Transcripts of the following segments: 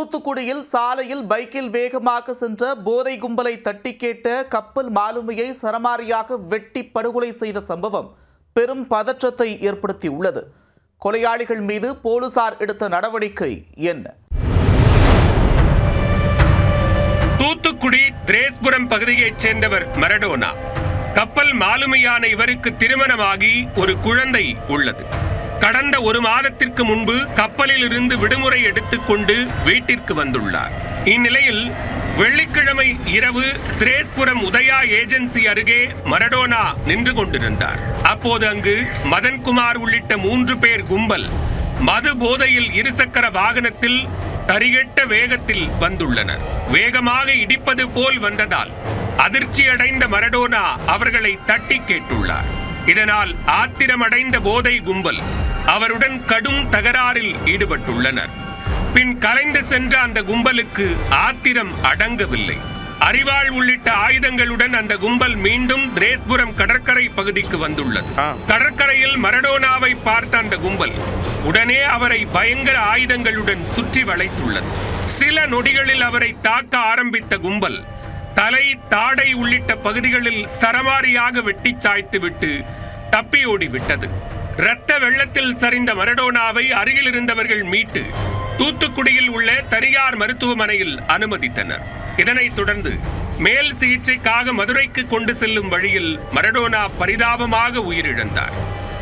தூத்துக்குடியில் சாலையில் பைக்கில் வேகமாக சென்ற போதை கும்பலை தட்டி கேட்ட கப்பல் மாலுமியை சரமாரியாக வெட்டி படுகொலை செய்த சம்பவம் பெரும் பதற்றத்தை ஏற்படுத்தியுள்ளது. கொலையாளிகள் மீது போலீசார் எடுத்த நடவடிக்கை என்ன? தூத்துக்குடி திரேஸ்புரம் பகுதியைச் சேர்ந்தவர் மரடோனா. கப்பல் மாலுமையான இவருக்கு திருமணமாகி ஒரு குழந்தை உள்ளது. கடந்த ஒரு மாதத்திற்கு முன்பு கப்பலில் இருந்து விடுமுறை எடுத்துக்கொண்டு வீட்டிற்கு வந்துள்ளார். இந்நிலையில் வெள்ளிக்கிழமை இரவு திரேஸ்புரம் உதயா ஏஜென்சி அருகே மரடோனா நின்று கொண்டிருந்தார். அப்போது அங்கு மதன்குமார் உள்ளிட்ட மூன்று பேர் கும்பல் மது போதையில் இருசக்கர வாகனத்தில் தரிகெட்ட வேகத்தில் வந்துள்ளனர். வேகமாக இடிப்பது போல் வந்ததால் அதிர்ச்சியடைந்த மரடோனா அவர்களை தட்டி கேட்டுள்ளார். இதனால் ஆத்திரமடைந்த போதை கும்பல் அவருடன் கடும் தகராறில் ஈடுபட்டுள்ளனர். பின் கலைந்து சென்ற அந்த கும்பலுக்கு ஆத்திரம் அடங்கவில்லை. அரிவாள் உள்ளிட்ட ஆயுதங்களுடன் அந்த கும்பல் மீண்டும் திரேஸ்புரம் கடற்கரை பகுதிக்கு வந்துள்ளது. கடற்கரையில் மரடோனாவை பார்த்த அந்த கும்பல் உடனே அவரை பயங்கர ஆயுதங்களுடன் சுற்றி வளைத்துள்ளது. சில நொடிகளில் அவரை தாக்க ஆரம்பித்த கும்பல் தலை தாடை உள்ளிட்ட பகுதிகளில் சரமாரியாக வெட்டி சாய்த்துவிட்டு தப்பி ஓடிவிட்டது இரத்த வெள்ளத்தில் சரிந்த மரடோனாவை அருகில் இருந்தவர்கள் மீட்டு தூத்துக்குடியில் உள்ள தனியார் மருத்துவமனையில் அனுமதித்தனர். இதனைத் தொடர்ந்து மேல் சிகிச்சைக்காக மதுரைக்கு கொண்டு செல்லும் வழியில் மரடோனா பரிதாபமாக உயிரிழந்தார்.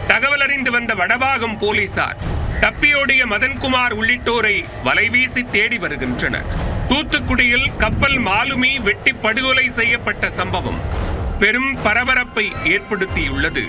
தகவல் அறிந்து வந்த வடபாகம் போலீசார் தப்பியோடிய மதன்குமார் உள்ளிட்டோரை வலைவீசி தேடி வருகின்றனர். தூத்துக்குடியில் கப்பல் மாலுமி வெட்டி படுகொலை செய்யப்பட்ட சம்பவம் பெரும் பரபரப்பை ஏற்படுத்தியுள்ளது.